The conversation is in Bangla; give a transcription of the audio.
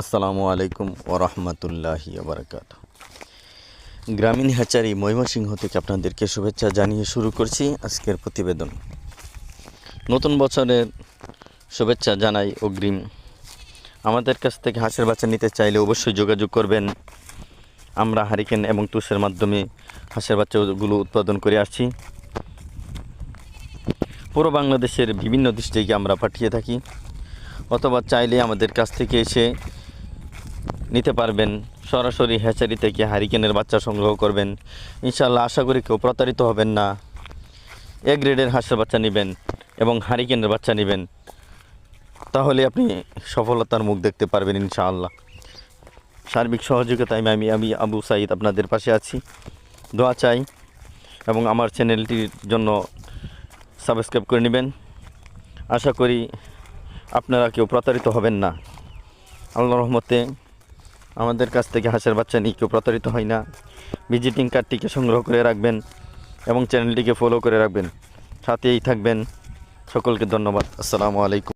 আসসালামু আলাইকুম ওরহমতুল্লাহি বারকাত গ্রামীণ হ্যাচারি ময়মনসিংহ থেকে আপনাদেরকে শুভেচ্ছা জানিয়ে শুরু করছি আজকের প্রতিবেদন। নতুন বছরের শুভেচ্ছা জানাই অগ্রিম। আমাদের কাছ থেকে হাঁসের বাচ্চা নিতে চাইলে অবশ্যই যোগাযোগ করবেন। আমরা হারিকেন এবং তুষের মাধ্যমে হাঁসের বাচ্চাগুলো উৎপাদন করে আসছি। পুরো বাংলাদেশের বিভিন্ন ডিস্ট্রিক্টে আমরা পাঠিয়ে থাকি। অথবা চাইলে আমাদের কাছ থেকে এসে নিতে পারবেন। সরাসরি হ্যাচারি থেকে হারিকেনের বাচ্চা সংগ্রহ করবেন। ইনশাল্লাহ আশা করি কেউ প্রতারিত হবেন না। এ গ্রেডের হাঁসের বাচ্চা নেবেন এবং হারিকেনের বাচ্চা নেবেন। তাহলে আপনি সফলতার মুখ দেখতে পারবেন ইনশাআল্লাহ। সার্বিক সহযোগিতায় আমি আমি আবু সাইদ আপনাদের পাশে আছি। দোয়া চাই এবং আমার চ্যানেলটির জন্য সাবস্ক্রাইব করে নেবেন। আশা করি আপনারা কেউ প্রতারিত হবেন না। আল্লাহ রহমতে আমাদের কাছ থেকে হাঁসের বাচ্চা নিয়ে কেউ প্রতারিত হয় না। ভিজিটিং কার্ডটিকে সংগ্রহ করে রাখবেন এবং চ্যানেলটিকে ফলো করে রাখবেন। সাথেই থাকবেন। সকলকে ধন্যবাদ। আসসালামু আলাইকুম।